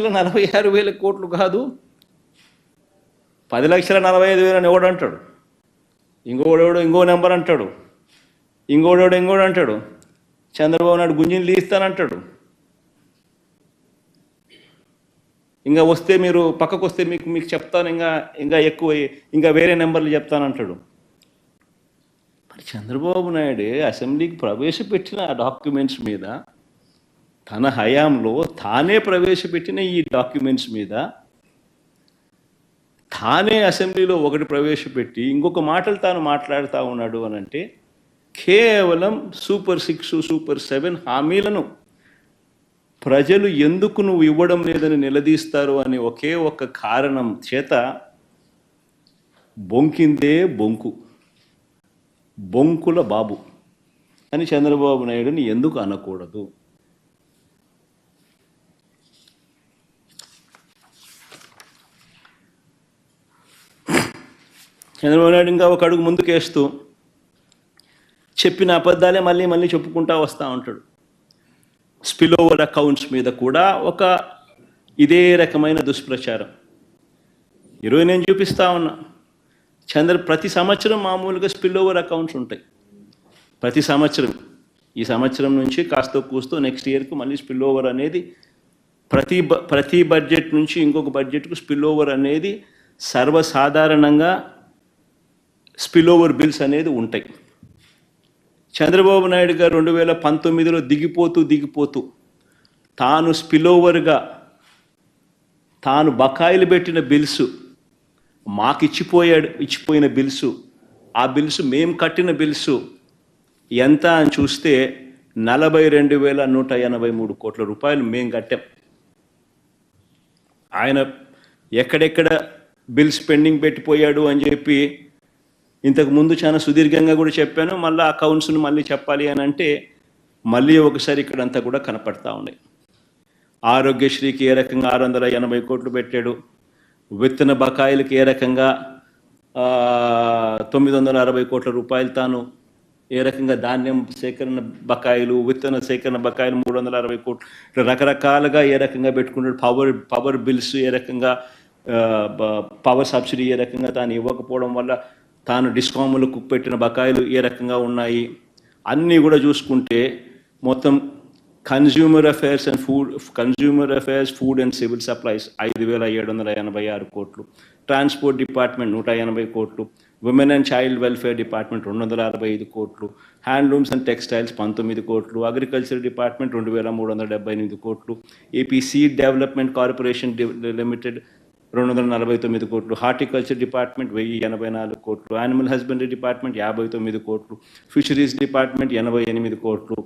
లక్షల నలభై ఆరు వేల కోట్లు కాదు పది లక్షల నలభై ఐదు వేలని ఎవడు అంటాడు? ఇంకోడెవడో ఇంకో నెంబర్ అంటాడు? ఇంకోడెవడో ఇంకోడు అంటాడు? చంద్రబాబు నాయుడు గుంజిని లీస్తానంటాడు. ఇంకా వస్తే మీరు పక్కకు వస్తే మీకు మీకు చెప్తాను ఇంకా ఇంకా ఎక్కువ ఇంకా వేరే నెంబర్లు చెప్తానంటాడు. మరి చంద్రబాబు నాయుడు అసెంబ్లీకి ప్రవేశపెట్టిన ఆ డాక్యుమెంట్స్ మీద తన హయాంలో తానే ప్రవేశపెట్టిన ఈ డాక్యుమెంట్స్ మీద తానే అసెంబ్లీలో ఒకటి ప్రవేశపెట్టి ఇంకొక మాటలు తాను మాట్లాడుతూ ఉన్నాడు అని అంటే కేవలం సూపర్ సిక్స్ సూపర్ సెవెన్ హామీలను ప్రజలు ఎందుకు నువ్వు ఇవ్వడం లేదని నిలదీస్తారు అనే ఒకే ఒక కారణం చేత బొంకిందే బొంకు. బొంకుల బాబు అని చంద్రబాబు నాయుడుని ఎందుకు అనకూడదు? చంద్రబాబు నాయుడు ఇంకా ఒక అడుగు ముందుకేస్తూ చెప్పిన అబద్ధాలే మళ్ళీ మళ్ళీ చెప్పుకుంటా వస్తూ ఉంటాడు. స్పిల్ ఓవర్ అకౌంట్స్ మీద కూడా ఒక ఇదే రకమైన దుష్ప్రచారం. ఈరోజు నేను చూపిస్తా ఉన్నా చంద్ర ప్రతి సంవత్సరం మామూలుగా స్పిల్ ఓవర్ అకౌంట్స్ ఉంటాయి. ప్రతి సంవత్సరం ఈ సంవత్సరం నుంచి కాస్త కూస్తూ నెక్స్ట్ ఇయర్కు మళ్ళీ స్పిల్ ఓవర్ అనేది ప్రతి బ- ప్రతి బడ్జెట్ నుంచి ఇంకొక బడ్జెట్కు స్పిల్ ఓవర్ అనేది సర్వసాధారణంగా స్పిల్ ఓవర్ బిల్స్ అనేది ఉంటాయి. చంద్రబాబు నాయుడు గారు రెండు వేల పంతొమ్మిదిలో దిగిపోతూ దిగిపోతూ తాను స్పిలోవర్గా తాను బకాయిలు పెట్టిన బిల్స్ మాకు ఇచ్చిపోయాడు ఇచ్చిపోయిన బిల్స్ ఆ బిల్స్ మేము కట్టిన బిల్స్ ఎంత అని చూస్తే నలభై రెండు వేల నూట ఎనభై మూడు కోట్ల రూపాయలు మేము కట్టాం. ఆయన ఎక్కడెక్కడ బిల్స్ పెండింగ్ పెట్టిపోయాడు అని చెప్పి ఇంతకు ముందు చాలా సుదీర్ఘంగా కూడా చెప్పాను మళ్ళీ అకౌంట్స్ను మళ్ళీ చెప్పాలి అని అంటే మళ్ళీ ఒకసారి ఇక్కడంతా కూడా కనపడతా ఉన్నాయి ఆరోగ్యశ్రీకి ఏ రకంగా ఆరు వందల ఎనభై కోట్లు పెట్టాడు విత్తన బకాయిలకి ఏ రకంగా తొమ్మిది వందల అరవై కోట్ల రూపాయలు తాను ఏ రకంగా ధాన్యం సేకరణ బకాయిలు విత్తన సేకరణ బకాయిలు మూడు వందల అరవై కోట్లు ఇట్లా రకరకాలుగా ఏ రకంగా పెట్టుకుంటాడు పవర్ పవర్ బిల్స్ ఏ రకంగా పవర్ సబ్సిడీ ఏ రకంగా తాను ఇవ్వకపోవడం వల్ల తాను డిస్కాములకు పెట్టిన బకాయిలు ఏ రకంగా ఉన్నాయి? అన్నీ కూడా చూసుకుంటే మొత్తం consumer affairs and food consumer affairs food and civil supplies ఐదు వేల ఏడు వందల ఎనభై ఆరు కోట్లు. ట్రాన్స్పోర్ట్ డిపార్ట్మెంట్ నూట ఎనభై కోట్లు. Women and child welfare department రెండు వందల అరవై ఐదు కోట్లు. హ్యాండ్లూమ్స్ అండ్ టెక్స్టైల్స్ పంతొమ్మిది కోట్లు. అగ్రికల్చర్ డిపార్ట్మెంట్ రెండు వేల మూడు వందల డెబ్బై ఎనిమిది కోట్లు. AP seed development corporation limited రెండు వందల నలభై తొమ్మిది కోట్లు. హార్టికల్చర్ డిపార్ట్మెంట్ వెయ్యి ఎనభై నాలుగు కోట్లు. యానిమల్ హస్బెండరీ డిపార్ట్మెంట్ యాభై తొమ్మిది కోట్లు. ఫిషరీస్ డిపార్ట్మెంట్ ఎనభై ఎనిమిది కోట్లు.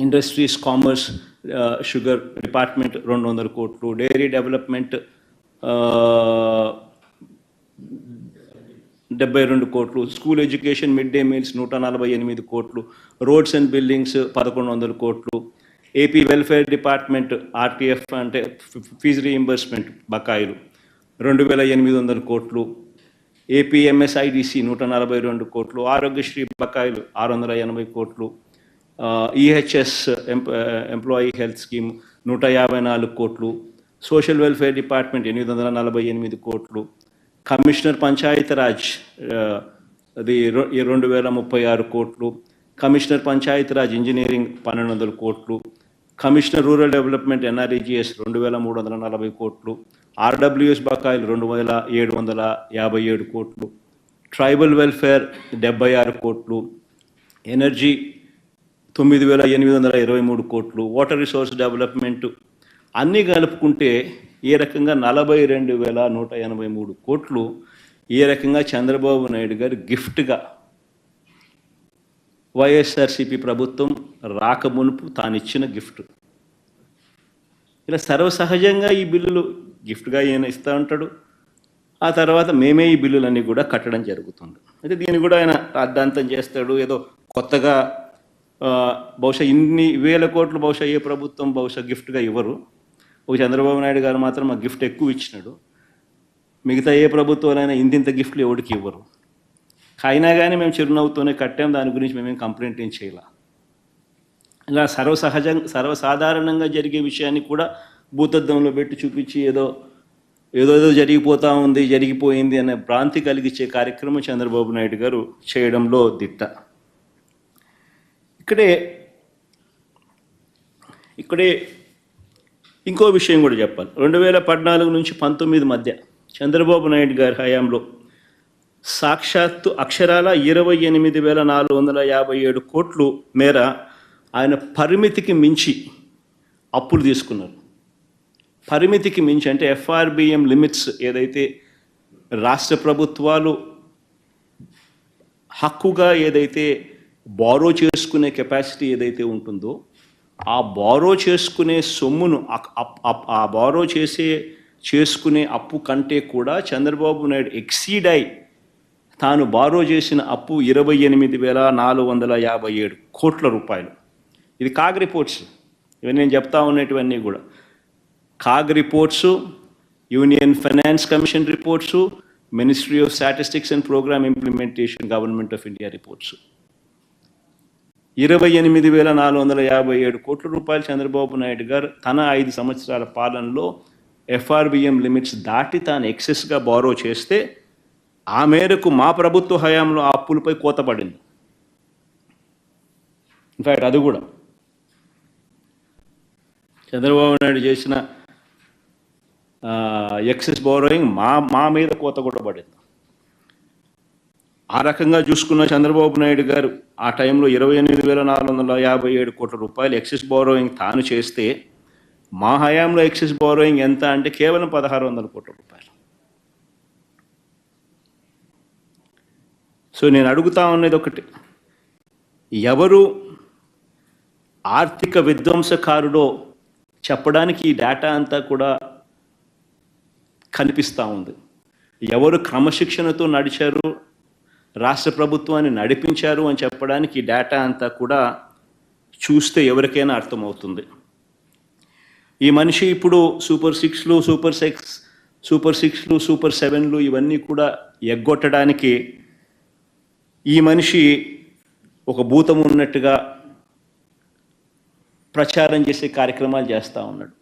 ఇండస్ట్రీస్ కామర్స్ షుగర్ డిపార్ట్మెంట్ రెండు వందల కోట్లు. డైరీ డెవలప్మెంట్ డెబ్బై రెండు కోట్లు. School education mid day meals నూట నలభై ఎనిమిది కోట్లు. రోడ్స్ అండ్ బిల్డింగ్స్ పదకొండు వందల కోట్లు. ఏపీ వెల్ఫేర్ డిపార్ట్మెంట్ ఆర్టీఎఫ్ అంటే ఫీజు రీఇంబర్స్మెంట్ బకాయిలు. రెండు వేల ఎనిమిది వందల కోట్లు ఏపీఎంఎస్ఐడిసి నూట నలభై రెండు కోట్లు ఆరోగ్యశ్రీ బకాయిలు ఆరు వందల ఎనభై కోట్లు ఈహెచ్ఎస్ ఎంప్లాయీ హెల్త్ స్కీమ్ నూట యాభై నాలుగు కోట్లు సోషల్ వెల్ఫేర్ డిపార్ట్మెంట్ ఎనిమిది వందల నలభై ఎనిమిది కోట్లు కమిషనర్ పంచాయతీరాజ్ అది రెండు వేల ముప్పై ఆరు కోట్లు కమిషనర్ పంచాయతీరాజ్ ఇంజనీరింగ్ పన్నెండు వందల కోట్లు కమిషనర్ రూరల్ డెవలప్మెంట్ ఎన్ఆర్ఈజిఎస్ రెండు వేల మూడు వందల నలభై కోట్లు ఆర్డబ్ల్యూఎస్ బకాయిలు రెండు వేల ఏడు వందల యాభై ఏడు కోట్లు ట్రైబల్ వెల్ఫేర్ డెబ్బై ఆరు కోట్లు ఎనర్జీ తొమ్మిది వేల ఎనిమిది వందల ఇరవై మూడు కోట్లు వాటర్ రిసోర్స్ డెవలప్మెంట్ అన్నీ కలుపుకుంటే ఏ రకంగా నలభై రెండు వేల నూట ఎనభై మూడు కోట్లు ఏ రకంగా చంద్రబాబు నాయుడు గారు గిఫ్ట్గా వైఎస్ఆర్సిపి ప్రభుత్వం రాకమునుపు తానిచ్చిన గిఫ్ట్. ఇలా సర్వసహజంగా ఈ బిల్లులు గిఫ్ట్గా ఈయన ఇస్తూ ఉంటాడు. ఆ తర్వాత మేమే ఈ బిల్లులన్నీ కూడా కట్టడం జరుగుతుంది. అయితే దీన్ని కూడా ఆయన రాద్ధాంతం చేస్తాడు. ఏదో కొత్తగా బహుశా ఇన్ని వేల కోట్లు బహుశా ఏ ప్రభుత్వం బహుశా గిఫ్ట్గా ఇవ్వరు. ఒక చంద్రబాబు నాయుడు గారు మాత్రం ఆ గిఫ్ట్ ఎక్కువ ఇచ్చినాడు. మిగతా ఏ ప్రభుత్వాలైనా ఇంతింత గిఫ్ట్లు ఎవరికి ఇవ్వరు. అయినా కానీ మేము చిరునవ్వుతోనే కట్టాం. దాని గురించి మేమేం కంప్లైంట్ ఏం చేయాల. ఇలా సర్వసహజంగా సర్వసాధారణంగా జరిగే విషయాన్ని కూడా భూతద్దంలో పెట్టి చూపించి ఏదో ఏదో ఏదో జరిగిపోతా ఉంది జరిగిపోయింది అనే భ్రాంతి కలిగించే కార్యక్రమం చంద్రబాబు నాయుడు గారు చేయడంలో దిట్ట. ఇక్కడే ఇక్కడే ఇంకో విషయం కూడా చెప్పాలి. రెండు వేల పద్నాలుగు నుంచి పంతొమ్మిది మధ్య చంద్రబాబు నాయుడు గారి హయాంలో సాక్షాత్తు అక్షరాల ఇరవై ఎనిమిది వేల నాలుగు వందల యాభై ఏడు కోట్లు మేర ఆయన పరిమితికి మించి అప్పులు తీసుకున్నారు. పరిమితికి మించి అంటే ఎఫ్ఆర్బిఎం లిమిట్స్ ఏదైతే రాష్ట్ర ప్రభుత్వాలు హక్కుగా ఏదైతే బారో చేసుకునే కెపాసిటీ ఏదైతే ఉంటుందో ఆ బారో చేసుకునే సొమ్మును ఆ బారో చేసే చేసుకునే అప్పు కంటే కూడా చంద్రబాబు నాయుడు ఎక్సీడ్ అయి తాను బారో చేసిన అప్పు ఇరవై ఎనిమిది వేల నాలుగు వందల యాభై ఏడు కోట్ల రూపాయలు. ఇది కాగ్ రిపోర్ట్స్. ఇవన్నీ నేను చెప్తా ఉన్నటువన్నీ కూడా. CAG reports union finance commission reports ministry of statistics and programme implementation government of India reports. ఇరవై ఎనిమిది వేల నాలుగు వందల యాభై ఏడు కోట్ల రూపాయలు చంద్రబాబు నాయుడు గారు తన ఐదు సంవత్సరాల పాలనలో ఎఫ్ఆర్బిఎం లిమిట్స్ దాటి తాను ఎక్సెస్గా బారో చేస్తే ఆ మేరకు మా ప్రభుత్వ హయాంలో ఆ అప్పులపై కోత పడింది. ఇన్ఫ్యాక్ట్ అది కూడా. చంద్రబాబు నాయుడు చేసిన ఎక్సెస్ బోరోయింగ్ మా మా మీద కోత కూడా పడింది ఆ రకంగా చూసుకున్న చంద్రబాబు నాయుడు గారు ఆ టైంలో ఇరవై ఎనిమిది వేల నాలుగు వందల యాభై ఏడు కోట్ల రూపాయలు ఎక్సెస్ బోరోయింగ్ తాను చేస్తే మా హయాంలో ఎక్సెస్ బోరోయింగ్ ఎంత అంటే కేవలం పదహారు వందల కోట్ల రూపాయలు. సో నేను అడుగుతా ఉన్నది ఒకటి. ఎవరు ఆర్థిక విధ్వంసకారుడో చెప్పడానికి ఈ డేటా అంతా కూడా కనిపిస్తూ ఉంది. ఎవరు క్రమశిక్షణతో నడిచారు రాష్ట్ర ప్రభుత్వాన్ని నడిపించారు అని చెప్పడానికి ఈ డేటా అంతా కూడా చూస్తే ఎవరికైనా అర్థమవుతుంది. ఈ మనిషి ఇప్పుడు సూపర్ సిక్స్లు సూపర్ సిక్స్ సూపర్ సిక్స్లు సూపర్ సెవెన్లు ఇవన్నీ కూడా ఎగ్గొట్టడానికి ఈ మనిషి ఒక భూతం ఉన్నట్టుగా ప్రచారం చేసే కార్యక్రమాలు చేస్తూ ఉన్నాడు.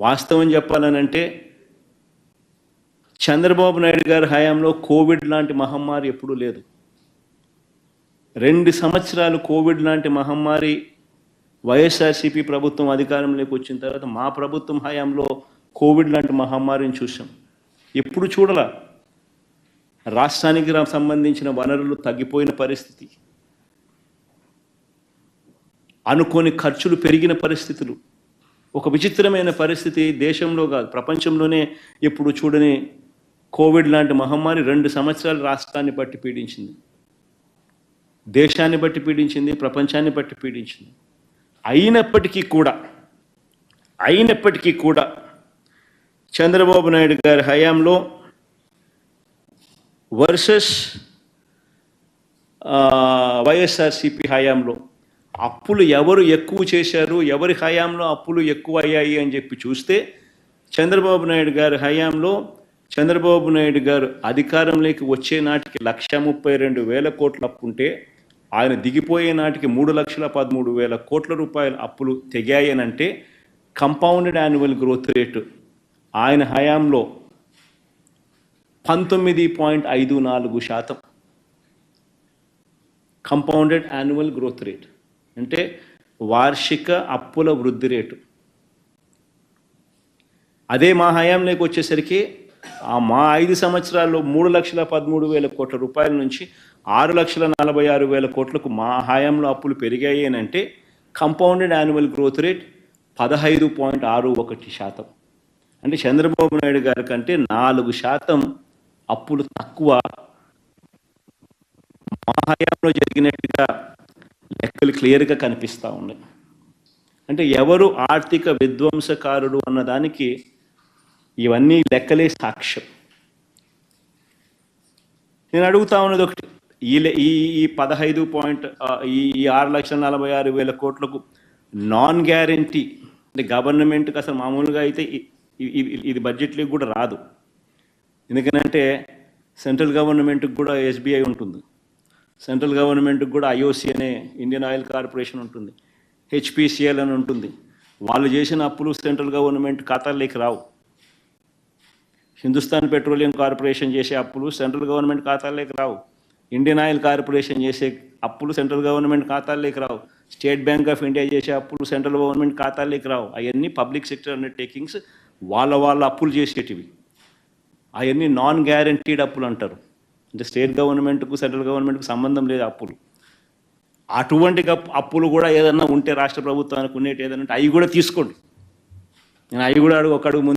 వాస్తవం చెప్పాలనంటే చంద్రబాబు నాయుడు గారి హయాంలో కోవిడ్ లాంటి మహమ్మారి ఎప్పుడూ లేదు. రెండు సంవత్సరాలు కోవిడ్ లాంటి మహమ్మారి వైఎస్ఆర్సీపీ ప్రభుత్వం అధికారంలోకి వచ్చిన తర్వాత మా ప్రభుత్వం హయాంలో కోవిడ్ లాంటి మహమ్మారిని చూసాం ఎప్పుడు చూడలా? రాష్ట్రానికి సంబంధించిన వనరులు తగ్గిపోయిన పరిస్థితి. అనుకోని ఖర్చులు పెరిగిన పరిస్థితులు. ఒక విచిత్రమైన పరిస్థితి దేశంలో కాదు ప్రపంచంలోనే ఎప్పుడు చూడని కోవిడ్ లాంటి మహమ్మారి రెండు సంవత్సరాలు రాష్ట్రాన్ని బట్టి పీడించింది. దేశాన్ని బట్టి పీడించింది ప్రపంచాన్ని బట్టి పీడించింది. అయినప్పటికీ కూడా అయినప్పటికీ కూడా చంద్రబాబు నాయుడు గారి హయాంలో వర్సెస్ వైఎస్ఆర్సిపి హయాంలో అప్పులు ఎవరు ఎక్కువ చేశారు ఎవరి హయాంలో అప్పులు ఎక్కువ అయ్యాయి అని చెప్పి చూస్తే చంద్రబాబు నాయుడు గారి హయాంలో చంద్రబాబు నాయుడు గారు అధికారంలోకి వచ్చే నాటికి లక్ష ముప్పై రెండు వేల కోట్ల అప్పు ఉంటే ఆయన దిగిపోయే నాటికి మూడు లక్షల పదమూడు వేల కోట్ల రూపాయల అప్పులు తెగాయనంటే కంపౌండెడ్ యాన్యువల్ గ్రోత్ రేటు. ఆయన హయాంలో పంతొమ్మిది పాయింట్ ఐదు నాలుగు శాతం కంపౌండెడ్ యాన్యువల్ గ్రోత్ రేట్. అంటే వార్షిక అప్పుల వృద్ధి రేటు. అదే మా హయాంలోకి వచ్చేసరికి మా ఐదు సంవత్సరాల్లో మూడు లక్షల పదమూడు వేల కోట్ల రూపాయల నుంచి ఆరు లక్షల నలభై ఆరు వేల కోట్లకు మా హయాంలో అప్పులు పెరిగాయి అని అంటే కంపౌండెడ్ యాన్యువల్ గ్రోత్ రేట్ పదహైదు పాయింట్ ఆరు ఒకటి శాతం. అంటే చంద్రబాబు నాయుడు గారి కంటే నాలుగు శాతం అప్పులు తక్కువ మా హయాంలో జరిగినట్టుగా లెక్కలు క్లియర్గా కనిపిస్తూ ఉన్నాయి. అంటే ఎవరు ఆర్థిక విధ్వంసకారుడు అన్నదానికి ఇవన్నీ లెక్కలే సాక్ష్యం. నేను అడుగుతా ఉన్నది ఒకటి. ఈ ఈ ఈ పదహైదు పాయింట్ ఈ ఈ ఆరు లక్షల నలభై ఆరు వేల కోట్లకు నాన్ గ్యారంటీ అంటే గవర్నమెంట్కి అసలు మామూలుగా అయితే ఇది బడ్జెట్లోకి కూడా రాదు. ఎందుకనంటే సెంట్రల్ గవర్నమెంట్కి కూడా ఎస్బీఐ ఉంటుంది. సెంట్రల్ గవర్నమెంట్కి కూడా ఐఓసి అనే ఇండియన్ ఆయిల్ కార్పొరేషన్ ఉంటుంది. హెచ్పిసిఎల్ అని ఉంటుంది. వాళ్ళు చేసిన అప్పులు సెంట్రల్ గవర్నమెంట్ ఖాతాల్లోకి రావు. హిందుస్థాన్ పెట్రోలియం కార్పొరేషన్ చేసే అప్పులు సెంట్రల్ గవర్నమెంట్ ఖాతాల్లోకి రావు. ఇండియన్ ఆయిల్ కార్పొరేషన్ చేసే అప్పులు సెంట్రల్ గవర్నమెంట్ ఖాతాల్లోకి రావు. స్టేట్ బ్యాంక్ ఆఫ్ ఇండియా చేసే అప్పులు సెంట్రల్ గవర్నమెంట్ ఖాతాల్లోకి రావు. అవన్నీ పబ్లిక్ సెక్టర్ అండర్టేకింగ్స్ వాళ్ళ వాళ్ళ అప్పులు చేసేటివి. అవన్నీ నాన్ గ్యారంటీడ్ అప్పులు అంటారు. అంటే స్టేట్ గవర్నమెంట్కు సెంట్రల్ గవర్నమెంట్కు సంబంధం లేదు అప్పులు. అటువంటి అప్పులు కూడా ఏదన్నా ఉంటే రాష్ట్ర ప్రభుత్వానికి ఉండేటి ఏదైనా ఉంటే అవి కూడా తీసుకోండి. నేను అవి కూడా అడుగు ఒక అడుగు ముందు